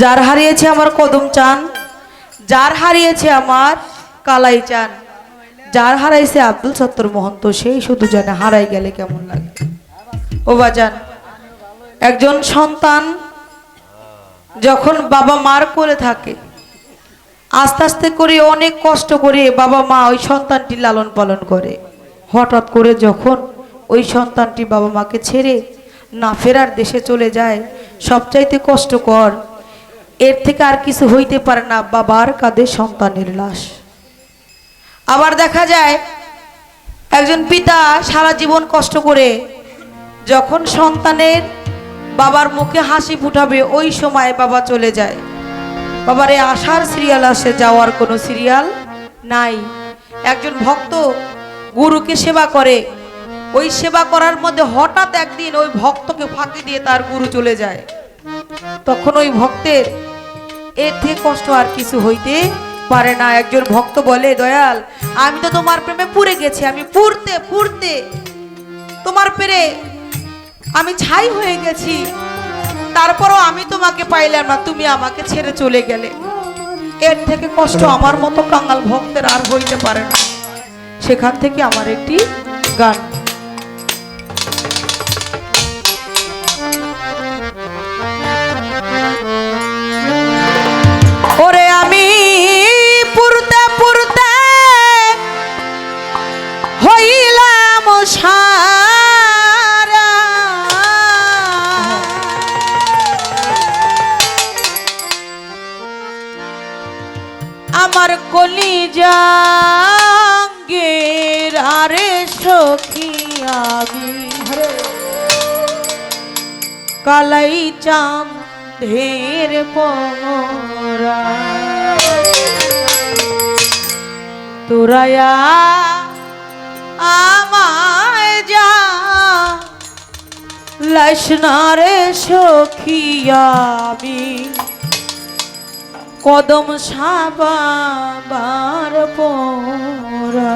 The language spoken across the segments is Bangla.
যার হারিয়েছে আমার কদম চান, যার হারিয়েছে আমার কালাই চান, যার হারাইছে আব্দুল সত্তর মহন্ত, সেই শুধু জানে হারাই গেলে কেমন লাগে। ও বাজান, একজন সন্তান যখন বাবা মার করে থাকে, আস্তে আস্তে করে অনেক কষ্ট করে বাবা মা ওই সন্তানটি লালন পালন করে। হঠাৎ করে যখন ওই সন্তানটি বাবা মাকে ছেড়ে না ফেরার দেশে চলে যায়, সবচাইতে কষ্টকর এর থেকে আর কিছু হইতে পারে না, বাবার কাঁধে সন্তানের লাশ। আবার দেখা যায়, একজন পিতা সারা জীবন কষ্ট করে যখন সন্তানের বাবার মুখে হাসি ফুটাবে, ওই সময় বাবা চলে যায়। বাবারে আসার সিরিয়াল আসে, যাওয়ার কোনো সিরিয়াল নাই। একজন ভক্ত গুরুকে সেবা করে, ওই সেবা করার মধ্যে হঠাৎ একদিন ওই ভক্তকে ফাঁকি দিয়ে তার গুরু চলে যায়। তখন ওই ভক্তের এর থেকে কষ্ট আর কিছু হইতে পারে না। একজন ভক্ত বলে, দয়াল, আমি তো তোমার প্রেমে পুড়ে গেছি, আমি পুড়তে পুড়তে তোমার পেরে আমি ছাই হয়ে গেছি। তারপরও আমি তোমাকে পাইলাম না, তুমি আমাকে ছেড়ে চলে গেলে। এর থেকে কষ্ট আমার মতো কাঙ্গাল ভক্তের আর হইতে পারে না। সেখান থেকে আমার একটি গান। আমার কলি জাঙ্গের আরে সখী আমি কালাই চাঁদের পরা তোরায়া আমায় যা। লাইসনারে সখিয়াবি কদম সাবার পরা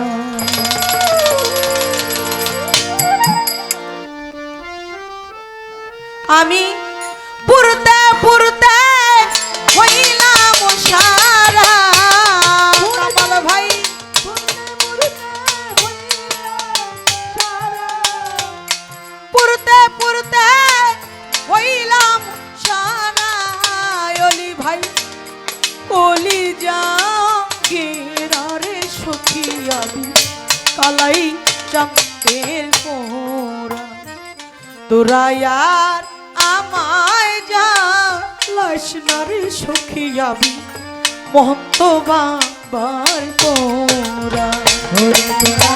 আমি পুরতে পুরতে হইলাম সারা কালাই চম্পের পোরা তোরা আর আমায় যা লাশ সুখী আমি মহন্ত বাবার পোরা গাছের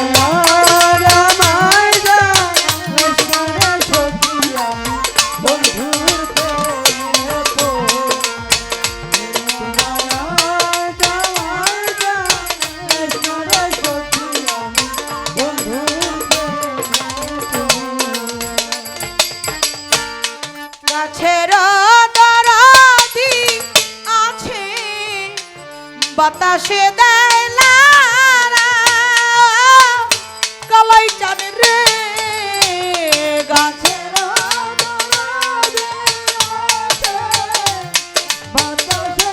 বাতাসে দেয় লারা কালাই চাঁদের রে বাতাসে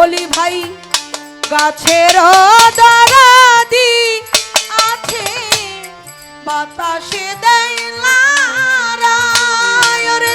অলি ভাই, গাছের দরাদি আছে। বাতাসে দেয় লারায় রে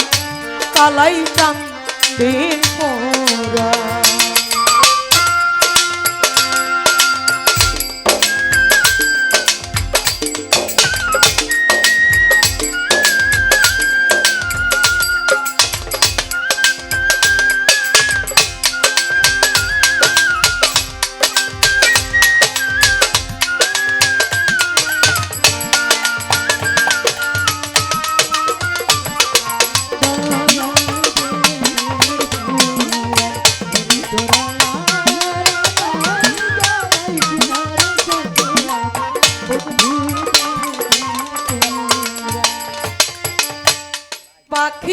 কালাই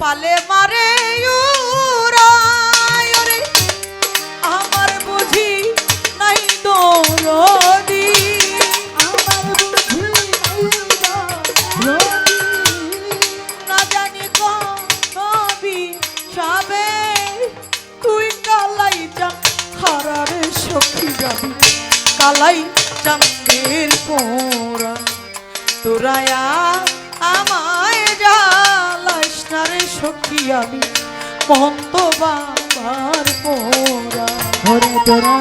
পালে মারে আমার বুঝি নাই তো আমার বুঝি না জানি কালাই চন্দ্রের হারার সখী পোরা তোরায়া আমার সখী আমি মহন্ত বাবার পোরা ঘরে তোরা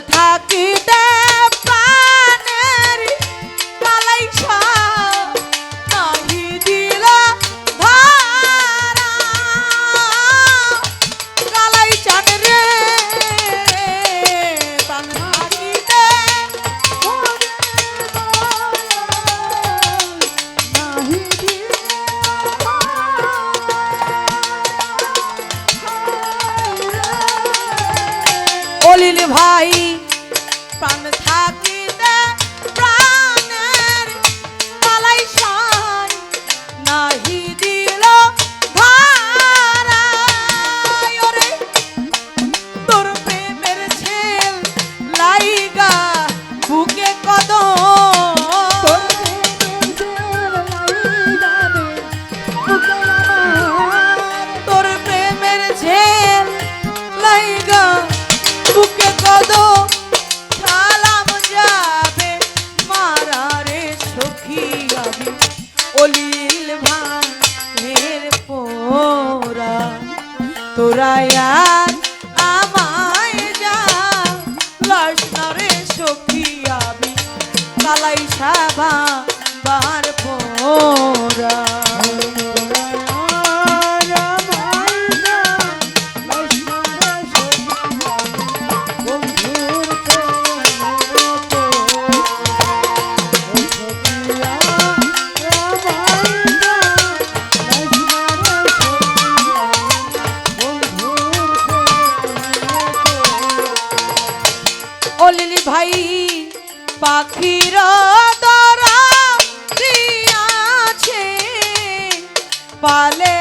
থাকি মদন গলাই সাবা বার পোরা ভাই পাখির দরা দিয়াছে পালে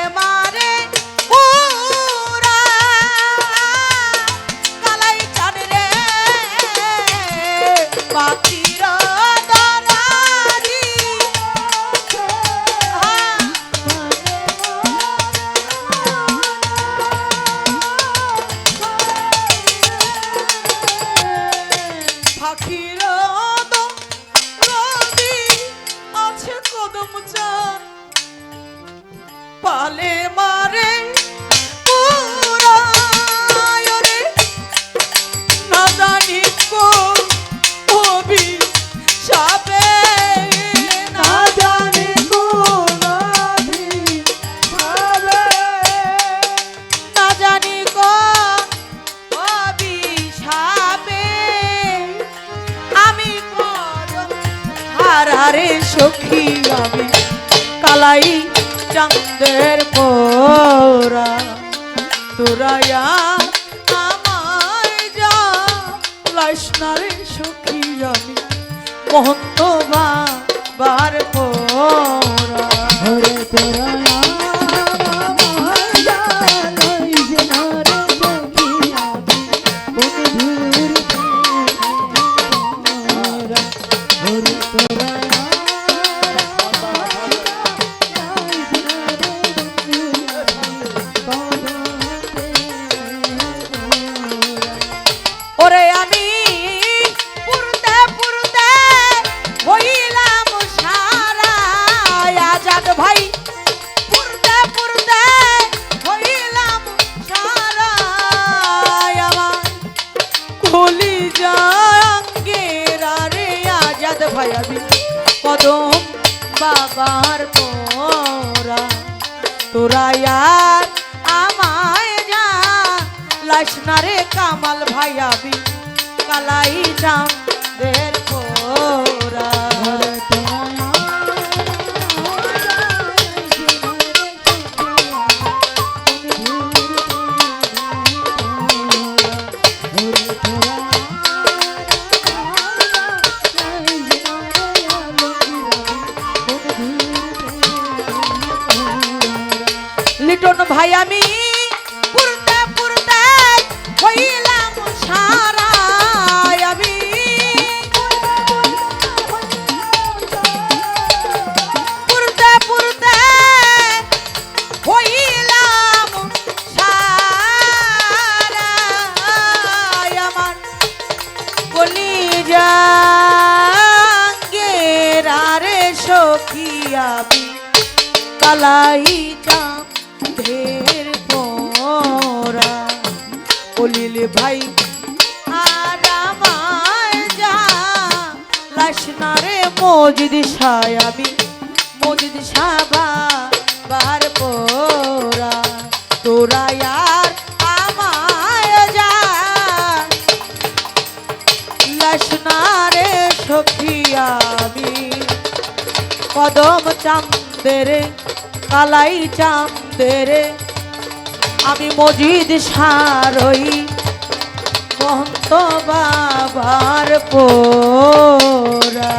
চাঁদের পোরা তোরায়া আমায় যা লাইসনারে সুখী আমি। মহন্ত বাবার পোরা তোরা তোরা আর আমায় যা। লাসনারে কামাল ভাইয়াবি কালাই যাম পোরা ভাই, আমি পুরতে পুরতে হইলাম সারা। আমি পুরতে পুরতে হইলাম সারা। আমার বলি জাঙ্গের আরে সখী কালাই বলিল, ভাই, আর আমায় যা লাসনারে মজিদ সায়াবি মজিদ সাবা বার পোরা তোরা আর আমায় যা লাসনারে সখিয়াবি কদম চাঁদের, কালাই চাঁদের আমি মজিদ সারই মন্ত বাবার পোরা